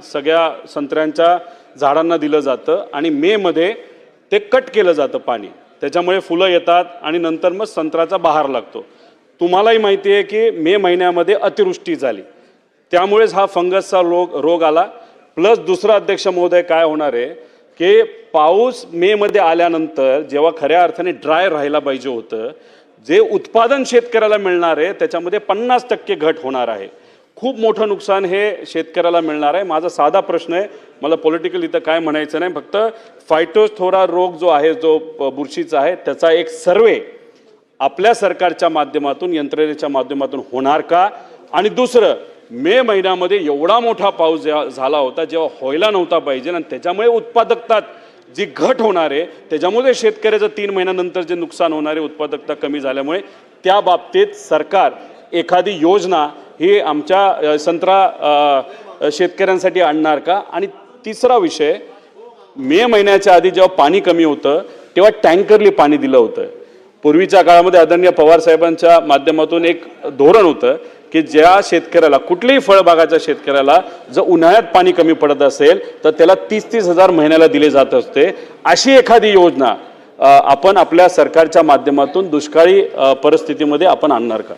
सगळ्या संत्र्यांच्या झाडांना दिलं जातं आणि मेमध्ये ते कट केलं जातं पाणी. त्याच्यामुळे फुलं येतात आणि नंतर मग संत्र्याचा बहार लागतो. तुम्हालाही माहिती आहे की मे महिन्यामध्ये अतिवृष्टी झाली. त्यामुळेच हा फंगसचा रोग रोग आला. प्लस दुसरा अध्यक्ष महोदय काय होणार आहे की पाऊस मेमध्ये आल्यानंतर जेव्हा खऱ्या अर्थाने ड्राय राहायला पाहिजे होतं जे उत्पादन शेतकऱ्याला मिळणार आहे त्याच्यामध्ये पन्नास टक्के घट होणार आहे. खूप मोठं नुकसान हे शेतकऱ्याला मिळणार आहे. माझा साधा प्रश्न आहे. मला पॉलिटिकल इथं काय म्हणायचं नाही. फक्त फायटोस्थोरा रोग जो आहे जो बुरशीचा आहे त्याचा एक सर्वे आपल्या सरकारच्या माध्यमातून यंत्रणेच्या माध्यमातून होणार का? आणि दुसरं मे महिन्यामध्ये एवढा मोठा पाऊस जेव्हा झाला होता जेव्हा व्हायला नव्हता पाहिजे आणि त्याच्यामुळे उत्पादकतात जी घट होणार आहे त्याच्यामुळे शेतकऱ्याचं तीन महिन्यानंतर जे नुकसान होणार आहे उत्पादकता कमी झाल्यामुळे त्या बाबतीत सरकार एखादी योजना ही आमच्या संत्रा शेतकऱ्यांसाठी आणणार का? आणि तिसरा विषय मे महिन्याच्या आधी जेव्हा पाणी कमी होतं तेव्हा टँकरली पाणी दिलं होतं. पूर्वीच्या काळामध्ये आदरणीय पवार साहेबांच्या माध्यमातून एक धोरण होतं की ज्या शेतकऱ्याला कुठल्याही फळबागाच्या शेतकऱ्याला जर उन्हाळ्यात पाणी कमी पडत असेल तर त्याला तीस तीस हजार महिन्याला दिले जात असते. अशी एखादी योजना आपण आपल्या सरकारच्या माध्यमातून दुष्काळी परिस्थितीमध्ये आपण आणणार का?